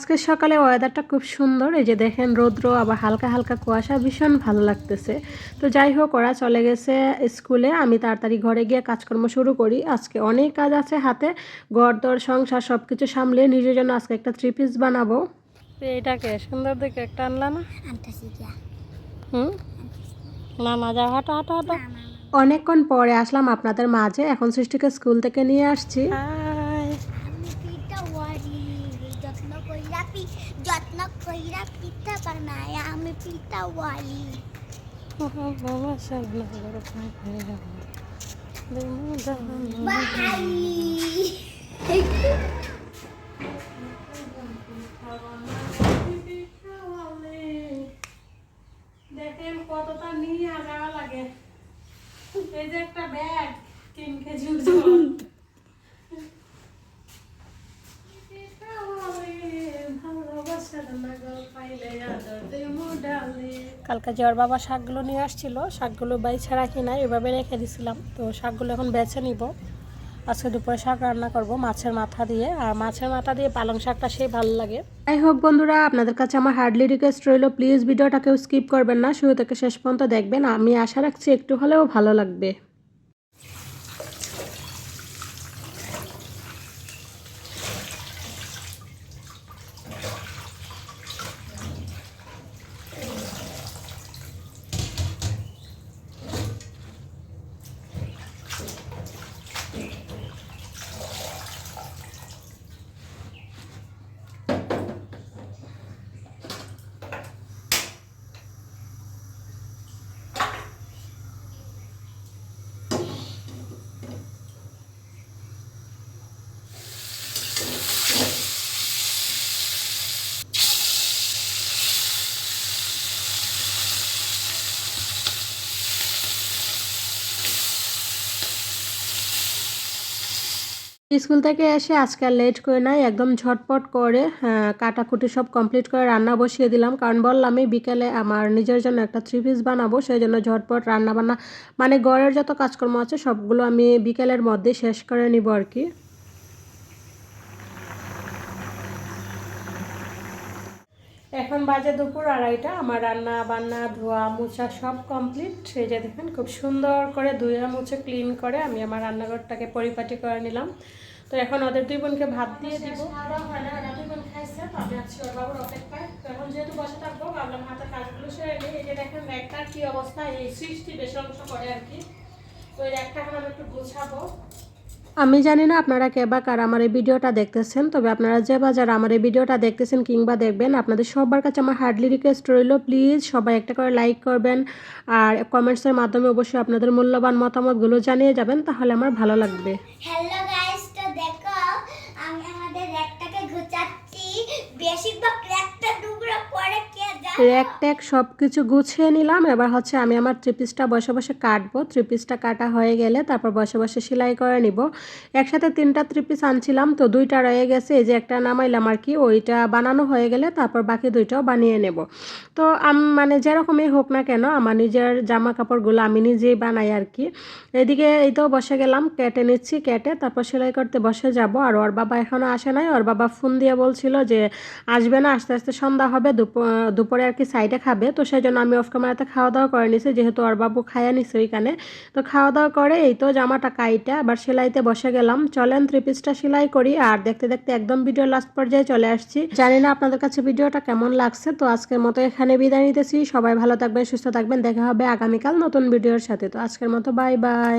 আজকে সকালে ওয়েদারটা খুব সুন্দর। এই যে দেখেন রৌদ্র আবার হালকা হালকা কুয়াশা ভীষণ ভালো লাগতেছে। তো যাই হোক ওরা চলে গেছে স্কুলে। আমি তাড়াতাড়ি ঘরে গিয়ে কাজকর্ম শুরু করি। আজকে অনেক কাজ আছে হাতে। ঘর দর সংসার সব কিছু সামলে নিজের জন্য আজকে একটা থ্রি পিস বানাবো। এইটাকে সুন্দর দেখে একটা আনলা না? হুম? না না যাও হাঁটো হাঁটো হাঁটো। অনেকক্ষণ পরে আসলাম আপনাদের মাঝে। এখন সৃষ্টিকে স্কুল থেকে নিয়ে আসছি। বানায় আমি পিঠা ওয়ালি বাই দেখেন কতটা নিয়ে যাওয়া লাগে এই যে একটা ব্যাগ তিন কেজি কালকে জ্বর বাবা শাকগুলো নিয়ে আসছিল। শাকগুলো বাইছে রাখি নাই এভাবে রেখে দিছিলাম। তো শাকগুলো এখন বেছে নিব। আজকে দুপুরে শাক রান্না করব মাছের মাথা দিয়ে। আর মাছের মাথা দিয়ে পালং শাকটা সেই ভালো লাগে। যাই হোক বন্ধুরা আপনাদের কাছে আমার হার্ডলি রিকোয়েস্ট রইল। প্লিজ ভিডিওটা কেউ স্কিপ করবেন না। শুরু থেকে শেষ পর্যন্ত দেখবেন। আমি আশা রাখছি একটু হলেও ভালো লাগবে। স্কুল থেকে এসে আজকাল লেট করে নাই, একদম ঝটপট করে কাটাকুটি সব কমপ্লিট করে রান্না বসিয়ে দিলাম। কারণ বললাম আমি বিকেলে আমার নিজের জন্য একটা থ্রি পিস বানাবো, সেই জন্য ঝটপট রান্না বান্না মানে ঘরের যত কাজকর্ম আছে সবগুলো আমি বিকেলের মধ্যে শেষ করে নিব আর কি। এখন বাজে দুপুর আড়াইটা আমার রান্না বান্না ধোয়া মোছা সব কমপ্লিট সেই যে দেখেন খুব সুন্দর করে ধুয়ে মুছে ক্লিন করে আমি আমার রান্নাঘরটাকে পরিপাটি করে নিলাম। তো এখন ওদের দুই বোনকে ভাত দিয়ে দিব। দুই বোন খাইছে তো আমি আছি ওর বাবুর অপেক্ষায়। তো এখন যেহেতু বসে থাকব ভাবলাম হাতের কাজগুলো সেরে নিই। এই যে দেখেন একটা কি অবস্থা এই সৃষ্টি বেশি অংশ করে আর কি। তো এই একটা এখন আমি একটু গুছাবো। আমি জানি না আপনারা কে বা কার আমার এই ভিডিওটা দেখতেছেন, তবে আপনারা যে বা যারা আমার এই ভিডিওটা দেখতেছেন কিংবা দেখবেন, আপনাদের সবার কাছে আমার হার্ডলি রিকোয়েস্ট রইল, প্লিজ সবাই একটা করে লাইক করবেন আর কমেন্টসের মাধ্যমে অবশ্যই আপনাদের মূল্যবান মতামতগুলো জানিয়ে যাবেন, তাহলে আমার ভালো লাগবে। হ্যালো গাইস তো দেখো, আমি আমাদের র্যাকটাকে গুছাচ্ছি বেশিরভাগ র্যাকটা টুকরো পরে কে জানো র্যাক ট্যাক সব কিছু গুছিয়ে নিলাম। এবার হচ্ছে আমি আমার থ্রি পিসটা বসে বসে কাটবো। থ্রি পিসটা কাটা হয়ে গেলে তারপর বসে বসে সেলাই করে নিব। একসাথে তিনটা থ্রি পিস আনছিলাম, তো দুইটা রয়ে গেছে। এই যে একটা নামাইলাম আর কি, ওইটা বানানো হয়ে গেলে তারপর বাকি দুইটাও বানিয়ে নেব। তো আমি মানে যেরকমই হোক না কেন, আমার নিজের জামা কাপড়গুলো আমি নিজেই বানাই আর কি। এদিকে এই তো বসে গেলাম, কেটে নিচ্ছি, কেটে তারপর সেলাই করতে বসে যাব। আর ওর বাবা এখনও আসে নাই। ওর বাবা ফোন দিয়ে বলছিল যে, আসবে না, আস্তে আস্তে সন্ধ্যা হবে দুপুর দুপুরে আর কি সাইডে খাবে, তো সেই জন্য আমি অফ ক্যামেরাতে খাওয়া দাওয়া করে নিছি, যেহেতু ওর বাবু খাইয়া নিছে ওইখানে। তো খাওয়া দাওয়া করে এই তো জামাটা কাইটা আবার সেলাইতে বসে গেলাম। চলেন থ্রি পিসটা সেলাই করি, আর দেখতে দেখতে একদম ভিডিও লাস্ট পর্যায়ে চলে আসছি। জানি না আপনাদের কাছে ভিডিওটা কেমন লাগছে, তো আজকের মতো এখানে বিদায় নিতেছি। সবাই ভালো থাকবেন, সুস্থ থাকবেন, দেখা হবে আগামীকাল নতুন ভিডিওর সাথে। তো আজকের মতো বাই বাই